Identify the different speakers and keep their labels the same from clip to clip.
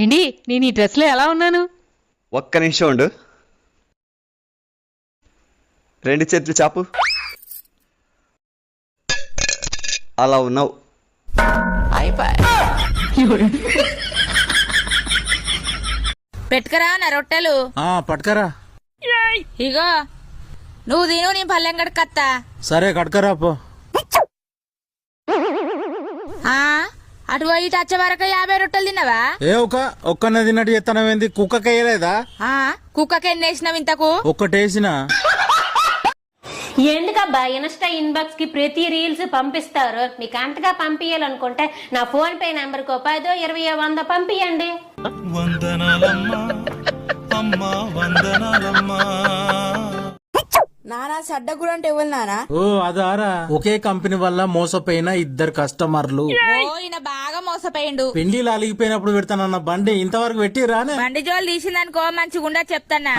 Speaker 1: ఏంటి? నేను ఈ డ్రెస్లో ఎలా ఉన్నాను?
Speaker 2: ఒక్క నిమిషం ఉండు. రెండు చేతులు చాపు. అలా ఉన్నావు.
Speaker 3: పెట్టుకరా నా రొట్టెలు.
Speaker 4: ఆ పట్టుకరా.
Speaker 3: ఇగో నువ్వు తిను నీ పల్లెం కత్తా
Speaker 4: సరే కట్టుకరా పో
Speaker 3: ఆ అటు పోయి ఇటు వచ్చే వరకు యాభై రొట్టెలు తిన్నావా?
Speaker 4: ఏ ఒక ఒక్కనే తిన్నట్టు చెత్తనమేంది కుక్కకేయలేదా?
Speaker 3: ఆ కుక్కకి ఎన్ని వేసినావు ఇంతకు?
Speaker 4: ఒక్కటేసిన.
Speaker 5: ఎందుకబ్బా ఇన్స్టా ఇన్బాక్స్కి ప్రతి రీల్స్ పంపిస్తారు. మీకు అంతగా పంపించాలనుకుంటే నా ఫోన్ పే నెంబర్కు పదో ఇరవై వంద పంపియండి.
Speaker 6: వందనాలమ్మా అమ్మా వందనాలమ్మా.
Speaker 7: నానా సడ్డ కూడా అంటే ఎవరు నానా?
Speaker 4: ఓ అదారా. ఒకే కంపెనీ వల్ల మోసపోయిన ఇద్దరు కస్టమర్లు.
Speaker 3: ఓ ఈయన బాగా మోసపోయిండు.
Speaker 4: పెళ్ళిలు అలిగిపోయినప్పుడు పెడతానన్న బండి ఇంతవరకు పెట్టి రానే.
Speaker 3: బండి జోలు తీసిందనుకో మంచిగుండా చెప్తానా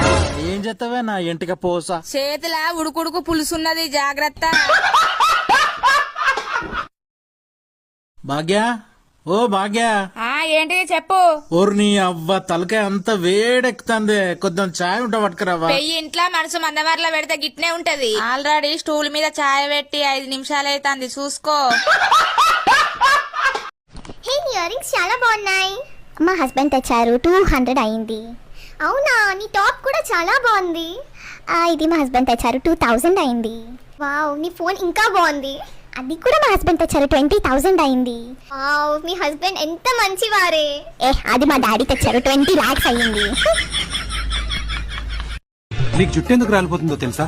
Speaker 4: ఏం చేస్తావే నా ఇంటికి పోసా.
Speaker 3: చేతుల ఉడుకుడుకు పులుసున్నది జాగ్రత్త.
Speaker 4: భాగ్య? ఓ భాగ్య.
Speaker 3: ఏంటిది చెప్పు.
Speaker 4: ఓర్ నీ అవ్వ తలకాయ అంత వేడెక్కుతుంది. కొంచెం చాయ్ ఉంటా పట్టుకురావా?
Speaker 3: పెయ్యి ఇంట్లో మనసు మందవర్లో పెడితే గిట్నే ఉంటది. ఆల్రెడీ స్టూల్ మీద చాయ్ పెట్టి ఐదు నిమిషాలు అవుతుంది చూసుకో.
Speaker 8: హే ఇయర్ రింగ్స్ చాలా బాగున్నాయి. మా హస్బెండ్ తెచ్చారు టూ హండ్రెడ్ అయింది. అవునా నీ టాప్ కూడా చాలా బాగుంది. ఆ, ఇది మా హస్బెండ్ తెచ్చారు టూ థౌజండ్ అయింది. వావ్ నీ ఫోన్ ఇంకా బాగుంది. అది కూడా మా హస్బెండ్ తెచ్చారు ట్వంటీ థౌజండ్ అయింది. వావ్ మీ హస్బెండ్ ఎంత మంచివారే. ఏ అది మా డాడీ తెచ్చారు ట్వంటీ లాక్స్ అయింది
Speaker 9: నీకు జుట్టు ఎందుకు రాలిపోతుందో తెలుసా?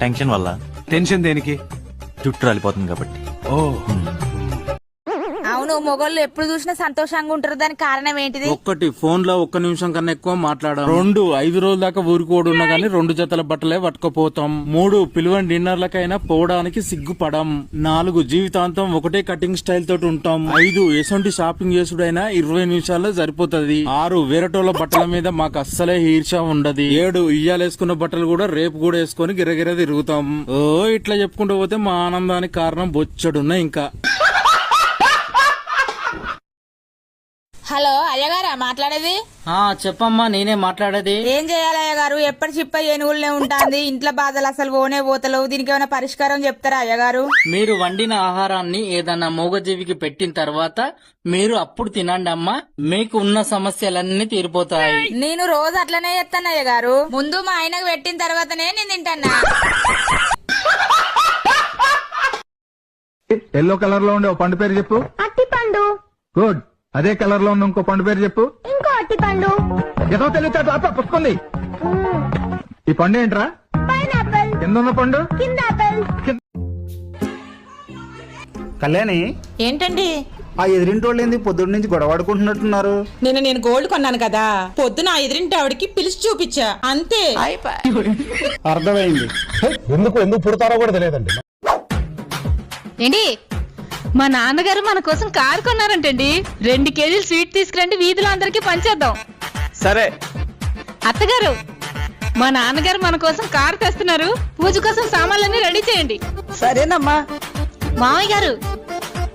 Speaker 6: టెన్షన్ వల్ల
Speaker 9: టెన్షన్ దేనికి?
Speaker 6: జుట్టు రాలిపోతుంది కాబట్టి.
Speaker 9: ఓ.
Speaker 3: అవును మొగోళ్ళు ఎప్పుడు చూసినా సంతోషంగా ఉంటారు. దానికి కారణం ఏంటిది?
Speaker 4: ఒక్కటి ఫోన్లో ఒక్క నిమిషం కన్నా ఎక్కువ మాట్లాడడం. రెండు ఐదు రోజుల దాకా ఊరుకోడు ఉన్నా గానీ రెండు జతల బట్టలే పట్టుకుపోతాం. మూడు పిలువని డిన్నర్లకైనా పోవడానికి సిగ్గుపడం. నాలుగు జీవితాంతం ఒకటే కటింగ్ స్టైల్ తోటి ఉంటాం. ఐదు ఎసొంటి షాపింగ్ చేసుడైనా ఇరవై నిమిషాల్లో సరిపోతుంది. ఆరు వేరటోళ్ళ బట్టల మీద మాకు అస్సలే ఈర్ష ఉండదు. ఏడు ఇయ్యాలేసుకున్న బట్టలు కూడా రేపు కూడా వేసుకొని గిరగిర తిరుగుతాం. ఓ ఇట్లా చెప్పుకుంటూ పోతే మా ఆనందానికి కారణం బొచ్చడున్నా ఇంకా.
Speaker 3: హలో అయ్యగారా మాట్లాడేది?
Speaker 10: ఆ చెప్పమ్మా నేనే మాట్లాడేది.
Speaker 3: ఏం చేయాలి అయ్యగారు ఎప్పటి చిప్ప ఏనుగులనే ఉంటుంది. ఇంట్లో బాధలు అసలు పోనే పోతలేవు. దీనికి ఏమైనా పరిష్కారం చెప్తారా అయ్యగారు
Speaker 10: మీరు వండిన ఆహారాన్ని ఏదన్నా మూగజీవికి పెట్టిన తర్వాత మీరు అప్పుడు తినండి అమ్మా. మీకు ఉన్న సమస్యలన్నీ తీరిపోతాయి.
Speaker 3: నేను రోజు అట్లనే చెప్తాను అయ్యగారు ముందు మా ఆయనకు పెట్టిన తర్వాతనే నేను తింటానా?
Speaker 11: ఎల్లో కలర్లో ఉండే ఓ పండు పేరు చెప్పు.
Speaker 8: అట్టి పండు.
Speaker 11: గుడ్. అదే కలర్లో ఉన్న ఇంకో పండు పేరు చెప్పు.
Speaker 8: ఇంకో అట్టి పండు.
Speaker 11: ఏదో తెలియదు అప్ప పుస్తకుంది. ఈ పండు ఏంట్రా?
Speaker 8: పైనాపిల్.
Speaker 11: కింద ఉన్న పండు?
Speaker 8: కింద ఆపిల్
Speaker 9: కళ్యాణి?
Speaker 7: ఏంటండి?
Speaker 9: ఆ ఎదిరింటోళ్ళు ఏంది? పొద్దున్న నుంచి గొడవాడుకుంటున్నట్టున్నారు
Speaker 7: నిన్న నేను గోల్డ్ కొన్నాను కదా. పొద్దున ఆ ఎదురింటి ఆవిడకి పిలిచి చూపించా. అంతే.
Speaker 9: అర్థమైంది.
Speaker 11: ఎందుకు ఎందుకు పుడతారో కూడా తెలియదండి.
Speaker 1: ఏంటి? మా నాన్నగారు మన కోసం కారు కొన్నారంటండి. రెండు కేజీలు స్వీట్ తీసుకురండి వీధిలో అందరికీ పంచేద్దాం.
Speaker 2: సరే.
Speaker 1: అత్తగారు మా నాన్నగారు మన కోసం కారు తెస్తున్నారు. పూజ కోసం సామాన్లన్నీ రెడీ చేయండి.
Speaker 7: సరేనమ్మా.
Speaker 1: మామయ్య గారు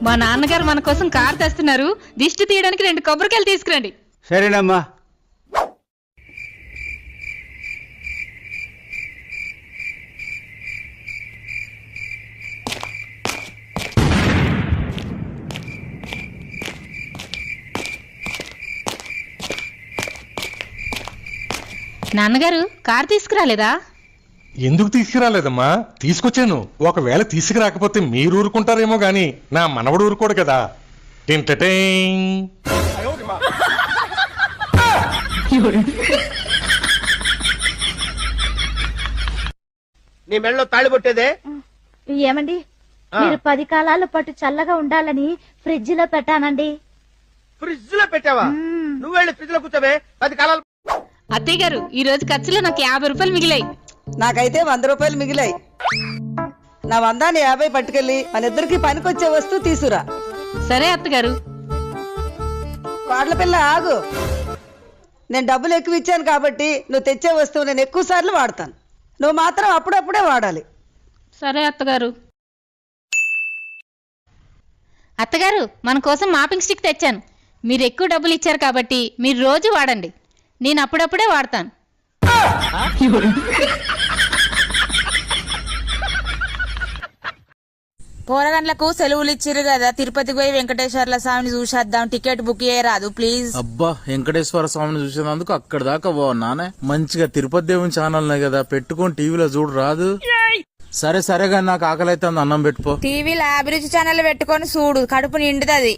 Speaker 1: మా నాన్నగారు మన కోసం కారు తెస్తున్నారు. దిష్టి తీయడానికి రెండు కొబ్బరికాయలు తీసుకురండి.
Speaker 9: సరేనమ్మా.
Speaker 1: నాన్నగారు కారు తీసుకురాలేదా?
Speaker 11: ఎందుకు తీసుకురాలేదమ్మా? తీసుకొచ్చాను. ఒకవేళ తీసుకురాకపోతే మీరు ఊరుకుంటారేమో గాని నా మనవడు ఊరుకోడు కదా.
Speaker 6: నీ మెడలో తాళి కొట్టేదే
Speaker 8: ఏమండి? మీరు పది కాలాల పాటు చల్లగా ఉండాలని ఫ్రిడ్జ్లో పెట్టానండి.
Speaker 6: ఫ్రిడ్జ్లో పెట్టావా? నువ్వు వెళ్ళి ఫ్రిడ్జ్లో కూర్చోవే. పది కాలాలు
Speaker 1: అత్తయ్య గారు ఈ రోజు ఖర్చులో నాకు యాభై రూపాయలు మిగిలాయి.
Speaker 7: నాకైతే వంద రూపాయలు మిగిలాయి. నా వందాన్ని యాభై పట్టుకెళ్ళి మన ఇద్దరికి పనికొచ్చే వస్తువు తీసురా.
Speaker 1: సరే అత్తగారు.
Speaker 7: వాడ్ల పిల్ల ఆగు. నేను డబ్బులు ఎక్కువ ఇచ్చాను కాబట్టి నువ్వు తెచ్చే వస్తువు నేను ఎక్కువ సార్లు వాడతాను. నువ్వు మాత్రం అప్పుడప్పుడే వాడాలి.
Speaker 1: సరే అత్తగారు. అత్తగారు మన కోసం మాపింగ్ స్టిక్ తెచ్చాను. మీరు ఎక్కువ డబ్బులు ఇచ్చారు కాబట్టి మీరు రోజు వాడండి. నేను అప్పుడప్పుడే వాడతాను.
Speaker 3: పోరగండ్లకు సెలవులు ఇచ్చిర్రు కదా తిరుపతికి పోయి వెంకటేశ్వర్ల స్వామిని చూసేద్దాం. టికెట్ బుక్ చేయరాదు ప్లీజ్.
Speaker 4: అబ్బా వెంకటేశ్వర స్వామిని చూసేందుకు అక్కడ దాకా బాగున్నానే మంచిగా తిరుపతి దేవుని ఛానల్ కదా పెట్టుకొని టీవీలో చూడు రాదు. సరే సరే కానీ నాకు ఆకలి అయితే అన్నం పెట్టుకో.
Speaker 3: టీవీలో అభిరుచి ఛానల్ పెట్టుకొని చూడు కడుపు నిండుతుంది.